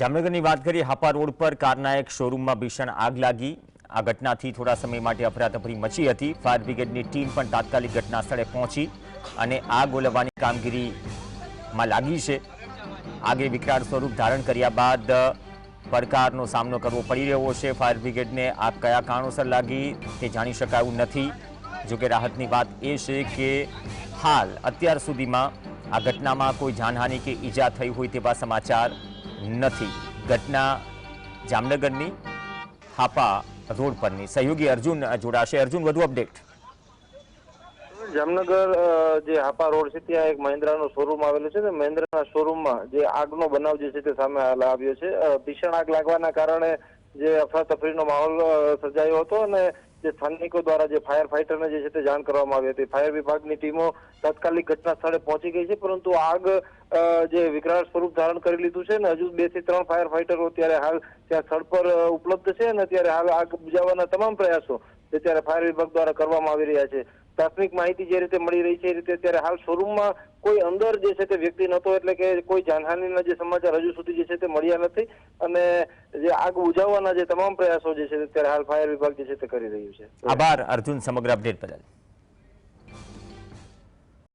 જામનગરની વાત કરીએ, હાપા રોડ પર કારના એક શોરૂમમાં ભીષણ આગ લાગી. આ ઘટનાથી થોડા સમય માટે અફરાતફરી મચી હતી. ફાયર બ્રિગેડની ટીમ પણ તાત્કાલિક ઘટના સ્થળે પહોંચી અને આગ ઓલવવાની કામગીરીમાં લાગી છે. આગે વિકરાળ સ્વરૂપ ધારણ કર્યા બાદ પડકારનો સામનો કરવો પડી રહ્યો છે. ફાયર બ્રિગેડને આગ કયા કારણોસર લાગી તે જાણી શકાયું નથી. જોકે રાહતની વાત એ છે કે હાલ અત્યાર સુધીમાં આ ઘટનામાં કોઈ જાનહાનિ કે ઈજા થઈ હોય તેવા સમાચાર નથી. ઘટના જામનગરની હાપા રોડ પરની. સહયોગી અર્જુન જોડાશે. અર્જુન, વધુ અપડેટ. જામનગર જે હાપા રોડ છે, ત્યાં એક મહિન્દ્રાનો શોરૂમ આવેલો છે. મહિન્દ્રાના શોરૂમમાં જે આગનો બનાવ જે છે, તે સામે આવ્યો છે. ભીષણ આગ લાગવાના કારણે જે અફરાતફરીનો માહોલ સર્જાયો હતો અને જે સ્થાનિકો દ્વારા જે ફાયર ફાઈટરને જે છે તે જાણ કરવામાં આવી હતી. ફાયર વિભાગની ટીમો તાત્કાલિક ઘટના સ્થળે પહોંચી ગઈ છે, પરંતુ આગ જે વિકરાળ સ્વરૂપ ધારણ કરી લીધું છે ને હજુ બેથી ત્રણ ફાયર ફાઈટરો ત્યારે હાલ ત્યાં સ્થળ પર ઉપલબ્ધ છે અને ત્યારે હાલ આગ બુજાવવાના તમામ પ્રયાસો જે ત્યારે ફાયર વિભાગ દ્વારા કરવામાં આવી રહ્યા છે. પ્રાથમિક માહિતી જે રીતે મળી રહી છે એ રીતે અત્યારે હાલ શોરૂમમાં કોઈ અંદર જે છે તે વ્યક્તિ નહોતો, એટલે કે કોઈ જાનહાનિના જે સમાચાર હજુ સુધી જે છે તે મળ્યા નથી. અને જે આગ બુઝાવવાના જે તમામ પ્રયાસો જે છે અત્યારે હાલ ફાયર વિભાગ જે છે તે કરી રહ્યું છે. આભાર, અર્જુન, સમગ્ર અપડેટ બદલ.